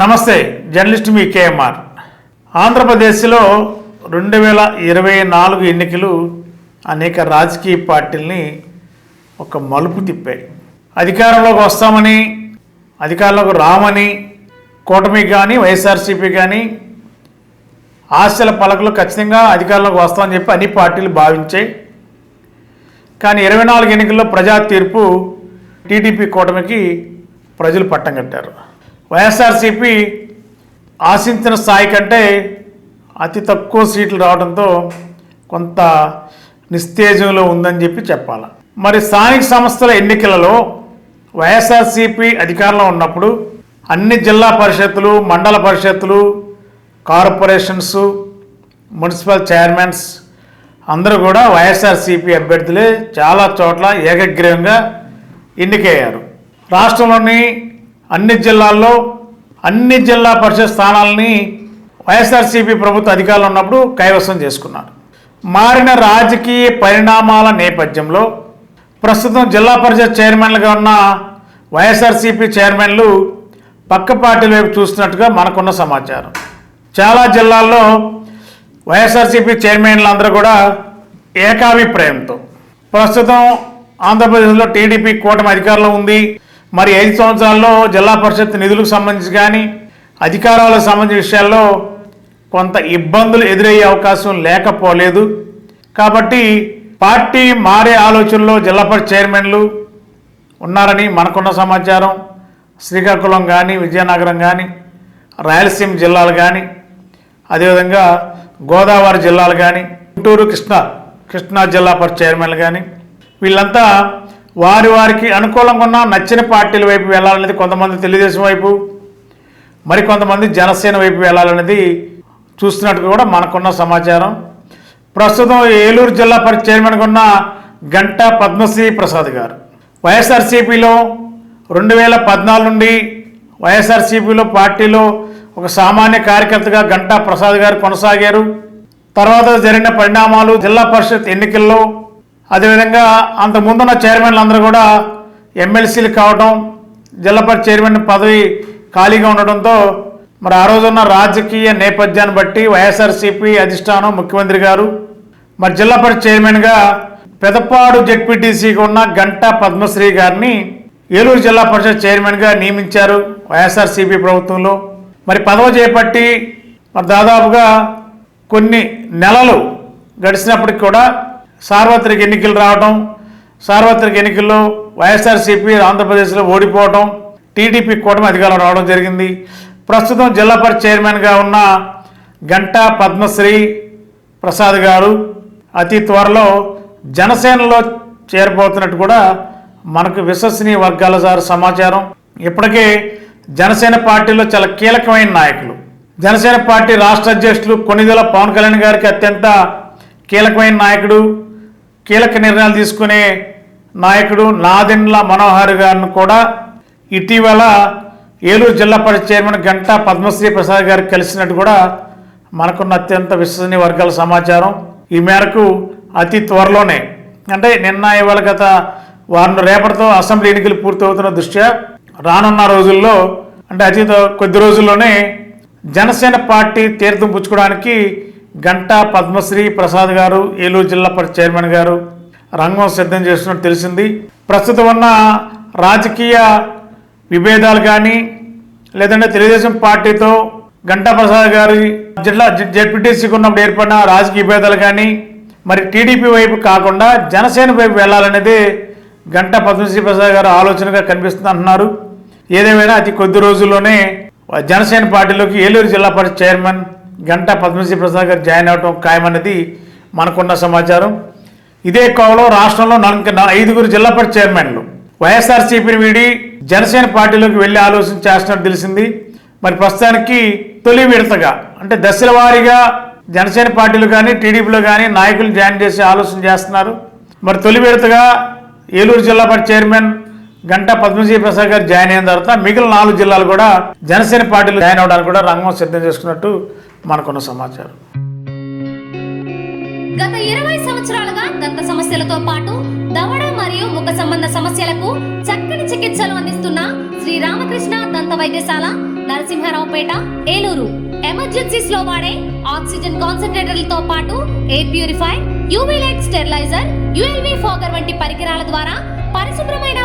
నమస్తే జర్నలిస్ట్ మీ కేఎంఆర్. ఆంధ్రప్రదేశ్లో రెండు వేల ఇరవై నాలుగు ఎన్నికలు అనేక రాజకీయ పార్టీల్ని ఒక మలుపు తిప్పాయి. అధికారంలోకి వస్తామని అధికారంలోకి రామని కూటమి కానీ వైఎస్ఆర్సీపీ కానీ ఆశల పలకలు ఖచ్చితంగా అధికారంలోకి వస్తామని చెప్పి అన్ని పార్టీలు భావించాయి. కానీ ఇరవై నాలుగు ఎన్నికల్లో ప్రజా తీర్పు టీడీపీ కూటమికి ప్రజలు పట్టం కట్టారు. వైఎస్ఆర్సీపీ ఆశించిన స్థాయి కంటే అతి తక్కువ సీట్లు రావడంతో కొంత నిస్తేజంలో ఉందని చెప్పి చెప్పాలి. మరి స్థానిక సంస్థల ఎన్నికలలో వైఎస్ఆర్సీపీ అధికారంలో ఉన్నప్పుడు అన్ని జిల్లా పరిషత్తులు మండల పరిషత్తులు కార్పొరేషన్స్ మున్సిపల్ చైర్మన్స్ అందరూ కూడా వైఎస్ఆర్సీపీ అభ్యర్థులే చాలా చోట్ల ఏకగ్రీవంగా ఎన్నికయ్యారు. రాష్ట్రంలోని అన్ని జిల్లాల్లో అన్ని జిల్లా పరిషత్ స్థానాలని వైఎస్ఆర్సీపీ ప్రభుత్వ అధికారులు ఉన్నప్పుడు కైవసం చేసుకున్నారు. మారిన రాజకీయ పరిణామాల నేపథ్యంలో ప్రస్తుతం జిల్లా పరిషత్ చైర్మన్లుగా ఉన్న వైఎస్ఆర్సీపీ చైర్మన్లు పక్క పార్టీల వైపు చూస్తున్నట్టుగా మనకున్న సమాచారం. చాలా జిల్లాల్లో వైఎస్ఆర్సీపీ చైర్మన్లు అందరూ కూడా ఏకాభిప్రాయంతో ప్రస్తుతం ఆంధ్రప్రదేశ్లో టీడీపీ కూటమి అధికారంలో ఉంది. మరి ఐదు సంవత్సరాల్లో జిల్లా పరిషత్ నిధులకు సంబంధించి కానీ అధికారాలకు సంబంధించిన విషయాల్లో కొంత ఇబ్బందులు ఎదురయ్యే అవకాశం లేకపోలేదు. కాబట్టి పార్టీ మారే ఆలోచనలో జిల్లా పరిషత్ చైర్మన్లు ఉన్నారని మనకున్న సమాచారం. శ్రీకాకుళం కానీ విజయనగరం కానీ రాయలసీమ జిల్లాలు కానీ అదేవిధంగా గోదావరి జిల్లాలు కానీ గుంటూరు కృష్ణా కృష్ణా జిల్లా పరిషత్ చైర్మన్లు కానీ వీళ్ళంతా వారి వారికి అనుకూలంగా ఉన్న నచ్చిన పార్టీల వైపు వెళ్ళాలనేది కొంతమంది తెలుగుదేశం వైపు మరి కొంతమంది జనసేన వైపు వెళ్ళాలనేది చూస్తున్నట్టు కూడా మనకున్న సమాచారం. ప్రస్తుతం ఏలూరు జిల్లా పరిషత్ చైర్మన్గా ఉన్న గంటా పద్మశ్రీ ప్రసాద్ గారు. వైఎస్ఆర్సీపీలో రెండు వేల పద్నాలుగు నుండి వైఎస్ఆర్సీపీలో పార్టీలో ఒక సామాన్య కార్యకర్తగా గంటా ప్రసాద్ గారు కొనసాగారు. తర్వాత జరిగిన పరిణామాలు జిల్లా పరిషత్ ఎన్నికల్లో అదేవిధంగా అంత ముందున్న చైర్మన్లు అందరూ కూడా ఎమ్మెల్సీలు కావడం జిల్లా పరిషత్ చైర్మన్ పదవి ఖాళీగా ఉండడంతో మరి ఆ రోజున్న రాజకీయ నేపథ్యాన్ని బట్టి వైఎస్ఆర్సీపీ అధిష్టానం ముఖ్యమంత్రి గారు మరి జిల్లా పరిషత్ చైర్మన్గా పెదపాడు జెడ్పీటీసీకి ఉన్న గంటా పద్మశ్రీ గారిని ఏలూరు జిల్లా పరిషత్ చైర్మన్గా నియమించారు వైఎస్ఆర్సీపీ ప్రభుత్వంలో. మరి పదవి చేపట్టి మరి దాదాపుగా కొన్ని నెలలు గడిచినప్పటికి కూడా సార్వత్రిక ఎన్నికలు రావడం సార్వత్రిక ఎన్నికల్లో వైఎస్ఆర్సీపీ ఆంధ్రప్రదేశ్లో ఓడిపోవడం టీడీపీ కూటమి అధికారం రావడం జరిగింది. ప్రస్తుతం జిల్లా పరిషత్ చైర్మన్గా ఉన్న గంటా పద్మశ్రీ ప్రసాద్ గారు అతి త్వరలో జనసేనలో చేరబోతున్నట్టు కూడా మనకు విశ్వసనీయ వర్గాల సారి సమాచారం. ఇప్పటికే జనసేన పార్టీలో చాలా కీలకమైన నాయకులు. జనసేన పార్టీ రాష్ట్ర అధ్యక్షులు కొనిదెల పవన్ కళ్యాణ్ గారికి అత్యంత కీలకమైన నాయకుడు. కీలక నిర్ణయాలు తీసుకునే నాయకుడు నాదెండ్ల మనోహర్ గారిని కూడా ఇటీవల ఏలూరు జిల్లా పరిషత్ చైర్మన్ గంటా పద్మశ్రీ ప్రసాద్ గారికి కలిసినట్టు కూడా మనకున్న అత్యంత విశ్వసనీయ వర్గాల సమాచారం. ఈ మేరకు అతి త్వరలోనే అంటే నిన్న ఇవాళ గత వారం రేపటితో అసెంబ్లీ ఎన్నికలు పూర్తవుతున్న దృష్ట్యా రానున్న రోజుల్లో అంటే అతి కొద్ది రోజుల్లోనే జనసేన పార్టీ తీర్థం పుచ్చుకోవడానికి గంటా పద్మశ్రీ ప్రసాద్ గారు ఏలూరు జిల్లా చైర్మన్ గారు రంగం సిద్ధం చేస్తున్నట్టు తెలిసింది. ప్రస్తుతం ఉన్న రాజకీయ విభేదాలు కానీ లేదంటే తెలుగుదేశం పార్టీతో గంటా ప్రసాద్ గారి జిల్లా జెడ్పీటీసీకి ఉన్నప్పుడు ఏర్పడిన రాజకీయ విభేదాలు కానీ మరి టీడీపీ వైపు కాకుండా జనసేన వైపు వెళ్ళాలనేది గంటా పద్మశ్రీ ప్రసాద్ గారు ఆలోచనగా కనిపిస్తుంది అంటున్నారు. ఏదేమైనా అతి కొద్ది రోజుల్లోనే జనసేన పార్టీలోకి ఏలూరు జిల్లా పరిషత్ చైర్మన్ గంట పద్మశ్రీ ప్రసాద్ గారు జాయిన్ అవడం ఖాయమన్నది మనకున్న సమాచారం. ఇదే కోవలో రాష్ట్రంలో నలుగు- ఐదుగురు జిల్లా పరిషత్ చైర్మన్లు. వైఎస్ఆర్సీపీని వీడి జనసేన పార్టీలోకి వెళ్ళి ఆలోచన చేస్తున్నట్టు తెలిసింది. మరి ప్రస్తుతానికి తొలి విడతగా అంటే దశల వారీగా జనసేన పార్టీలు కానీ టీడీపీలో కానీ నాయకులు జాయిన్ చేసి ఆలోచన చేస్తున్నారు. మరి తొలి విడతగా ఏలూరు జిల్లా పరిషత్ చైర్మన్ గంటా పద్మశ్రీ ప్రసాద్ గారు జాయిన్ అయిన తర్వాత మిగిలిన నాలుగు జిల్లాలు కూడా జనసేన పార్టీలు జాయిన్ అవడానికి కూడా రంగం సిద్ధం చేసుకున్నట్టు మనకున్న సమాచారం. గత ఇరవై సంవత్సరాలుగా దంత సమస్యలతో పాటు దవడ మరియు ముఖ సంబంధ సమస్యలకు చక్కని చికిత్సలు అందిస్తున్న శ్రీ రామకృష్ణ దంత వైద్యశాల నరసింహారావుపేట ఏలూరు. ఎమర్జెన్సీస్లో వాడే ఆక్సిజన్ కాన్సన్ట్రేటర్లతో పాటు air purify UV light steriliser ULV fogger వంటి పరికరాల ద్వారా